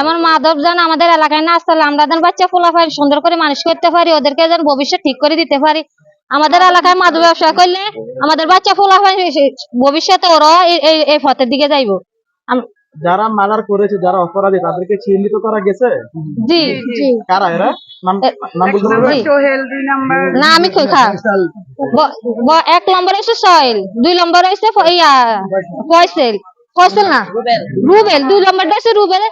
এমন মাদক যেন আমাদের এলাকায় না আসলে আমরা যেন বাচ্চা ফোলাফাই সুন্দর করে মানুষ করতে পারি ওদেরকে যেন ভবিষ্যৎ ঠিক করে দিতে পারি। আমাদের এলাকায় মাদক ব্যবসা করলে আমাদের বাচ্চা ফোলাফাই ভবিষ্যতে ওরা এই- পথের দিকে যাইবো। যারা মার্ডার করেছে যারা অপরাধী তাদেরকে চিহ্নিত করা গেছে? জি জি কারা এরা। না আমি এক নম্বর হচ্ছে সয়েল দুই নম্বর ফ- ইয়া ফয়সেল না? রুবেল। দুই নম্বরটা হচ্ছে রুবেল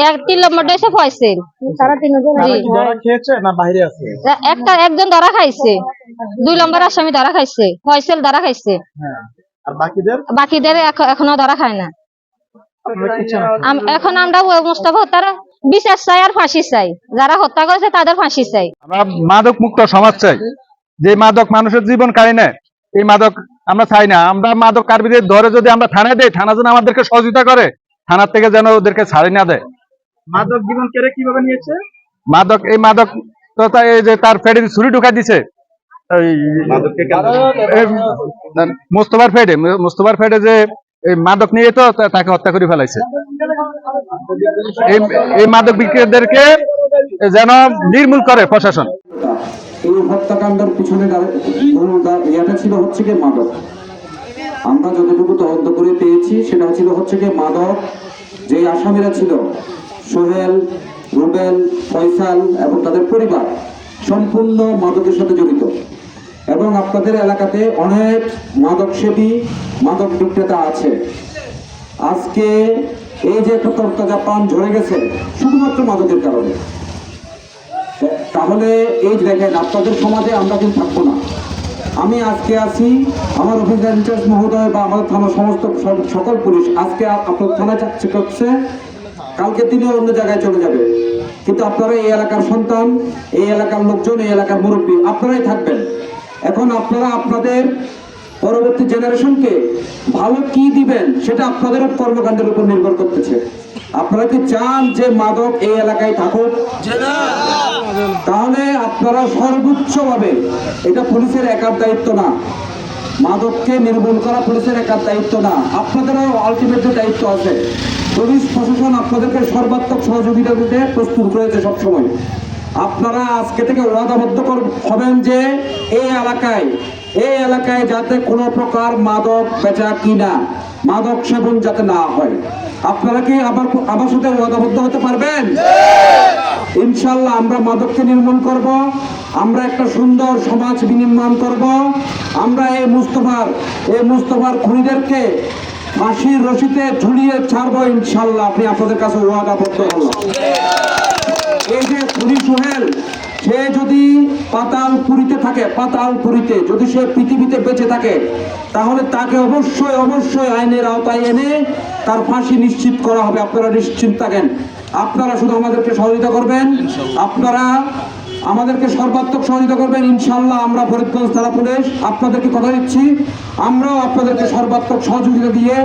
এক- তিন নম্বরটা হচ্ছে ফয়সেল তারা তিনজন তারা জি। ধরা খেয়েছে না বাইরে আছে? একটা একজন ধরা খাইছে। দুই নম্বর আসামি ধরা খাইছে। ফয়সেল ধরা খাইছে। হ্যাঁ। আর বাকিদের? বাকিদের এখনও ধরা খায় না। এখন আমরা ওই মুস্তফা হত্যার বিচার চাই আর ফাঁসি চাই। যারা হত্যা করেছে তাদের ফাঁসি চাই। আমরা মাদক মুক্ত সমাজ চাই। যে মাদক মানুষের জীবন কাড়ি নেয় এই মাদক আমরা চাই না। আমরা মাদক কারবিদের ধরে যদি আমরা থানায় দেই থানা যেন আমাদেরকে সহযোগিতা করে থানার থেকে যেন ওদেরকে ছাড়ি না দেয়। মাদক জীবন কেড়ে কীভাবে নিয়েছে? মাদক এই মাদক তো এই যে তার পেটে ছুরি ঢুকা দিছে। মোস্তফার ফেডে মোস্তফার ফেডে যে এই মাদক নিয়ে তো তাকে হত্যা করে ফেলাইছে। এই মাদক বিক্রেতাদেরকে যেন নির্মূল করে প্রশাসন। হত্যাকাণ্ডের পিছনে দা- ছিল হচ্ছে গিয়ে মাদক। আমরা যতটুকু তদন্ত করে পেয়েছি, সেটা ছিল হচ্ছে গিয়ে মাদক। যে আসামিরা ছিল, সোহেল, রুবেল, ফয়সাল এবং তাদের পরিবার, সম্পূর্ণ মাদকের সাথে জড়িত। এবং আপনাদের এলাকাতে অনেক মাদক সেবী মাদক বিক্রেতা আছে। আজকে এই যে একটা তরতাজা পান ঝরে গেছে, শুধুমাত্র মাদকের কারণে। তাহলে এই দেখেন, আপনাদের সমাজে আমরা কিন্তু থাকব না। আমি আজকে আছি আমার অফিসার ইনচার্জ মহোদয় বা আমাদের থানার সমস্ত সকল পুলিশ। আজকে আপনার থানায় চাকরি করছে কালকে তিনি অন্য জায়গায় চলে যাবে। কিন্তু আপনারা এই এলাকার সন্তান, এই এলাকার লোকজন, এই এলাকার মুরব্বী, আপনারাই থাকবেন। এখন আপনারা আপনাদের পরবর্তী জেনারেশনকে ভালো কি দিবেন, সেটা আপনাদের কর্মকাণ্ডের উপর নির্ভর করতেছে। আপনারা কি চান যে মাদক এই এলাকায় থাকুক? তাহলে আপনারা সর্বোচ্চ সর্বোচ্চভাবে, এটা পুলিশের একার দায়িত্ব না। মাদককে নির্মূল করা পুলিশের একার দায়িত্ব না। আপনাদেরও আলটিমেটলি দায়িত্ব আছে, পুলিশ প্রশাসন আপনাদেরকে সর্বাত্মক সহযোগিতা দিতে প্রস্তুত রয়েছে সবসময়। আপনারা আজকে থেকে ওয়াদাবদ্ধ হবেন যে এই এলাকায় এই এলাকায় যাতে কোনো প্রকার মাদক বেচা কিনা মাদক সেবন যাতে না হয়। আপনারা কি আবার আমার সাথে ওয়াদাবদ্ধ হতে পারবেন? ইনশাল্লাহ আমরা মাদককে নির্মূল করব আমরা একটা সুন্দর সমাজ বিনির্মাণ করব আমরা এই মুস্তফার এই মুস্তফার খুনিদেরকে ফাঁসির রশিতে ঝুলিয়ে ছাড়বো ইনশাল্লাহ আপনি আপনাদের কাছে ওয়াদাবদ্ধ হলাম এই যে খুনি সোহেল সে যদি পাতাল পুরীতে থাকে পাতাল পুরীতে। যদি সে পৃথিবীতে বেঁচে থাকে তাহলে তাকে অবশ্যই অবশ্যই আইনের আওতায় এনে তার ফাঁসি নিশ্চিত করা হবে। আপনারা নিশ্চিত থাকেন। আপনারা শুধু আমাদেরকে সহযোগিতা করবেন। আপনারা আমাদেরকে সর্বাত্মক সহযোগিতা করবেন। ইনশাল্লাহ আমরা ফরিদগঞ্জ থানা পুলিশ। আপনাদেরকে কথা দিচ্ছি। আমরাও আপনাদেরকে সর্বাত্মক সহযোগিতা দিয়ে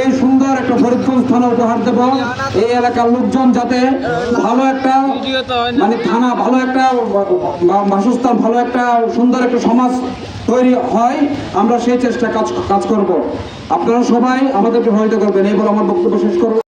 এই সুন্দর একটা ফরিদগঞ্জ থানা উপহার দেব। এই এলাকার লোকজন যাতে ভালো একটা মানে থানা ভালো একটা বাসস্থান ভালো একটা, সুন্দর একটা সমাজ তৈরি হয়, আমরা সেই চেষ্টা কাজ কাজ করব। আপনারা সবাই আমাদেরকে সহযোগিতা করবেন, এই বলে আমার বক্তব্য শেষ করব।